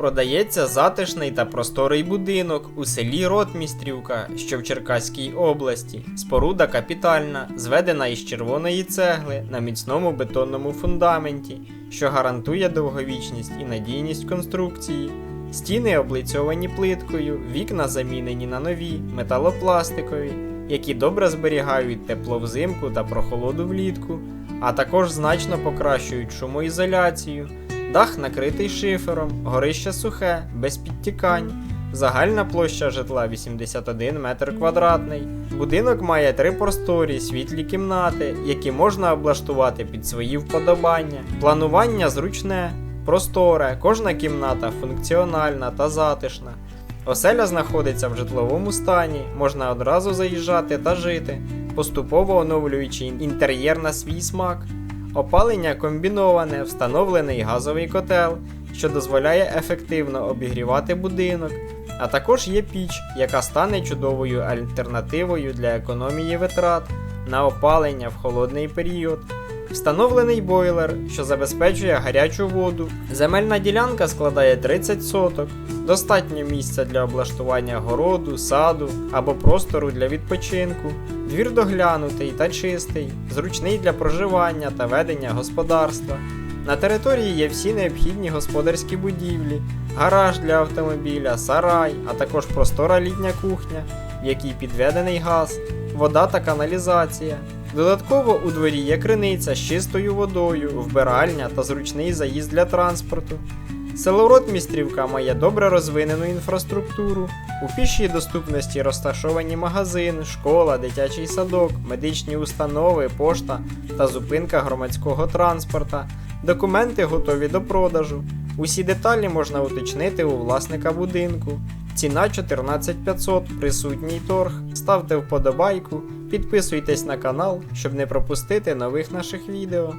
Продається затишний та просторий будинок у селі Ротмістрівка, що в Черкаській області. Споруда капітальна, зведена із червоної цегли на міцному бетонному фундаменті, що гарантує довговічність і надійність конструкції. Стіни облицьовані плиткою, вікна замінені на нові, металопластикові, які добре зберігають тепло взимку та прохолоду влітку, а також значно покращують шумоізоляцію. Дах накритий шифером, горище сухе, без підтікань. Загальна площа житла 81 метр квадратний. Будинок має три просторі, світлі кімнати, які можна облаштувати під свої вподобання. Планування зручне, просторе, кожна кімната функціональна та затишна. Оселя знаходиться в житловому стані, можна одразу заїжджати та жити, поступово оновлюючи інтер'єр на свій смак. Опалення комбіноване, встановлений газовий котел, що дозволяє ефективно обігрівати будинок, а також є піч, яка стане чудовою альтернативою для економії витрат на опалення в холодний період. Встановлений бойлер, що забезпечує гарячу воду. Земельна ділянка складає 30 соток. Достатньо місця для облаштування городу, саду або простору для відпочинку. Двір доглянутий та чистий, зручний для проживання та ведення господарства. На території є всі необхідні господарські будівлі, гараж для автомобіля, сарай, а також простора літня кухня, в якій підведений газ, вода та каналізація. Додатково у дворі є криниця з чистою водою, вбиральня та зручний заїзд для транспорту. Село Ротмістрівка має добре розвинену інфраструктуру. У пішій доступності розташовані магазин, школа, дитячий садок, медичні установи, пошта та зупинка громадського транспорта. Документи готові до продажу. Усі деталі можна уточнити у власника будинку. Ціна 14500, присутній торг. Ставте вподобайку, підписуйтесь на канал, щоб не пропустити нових наших відео.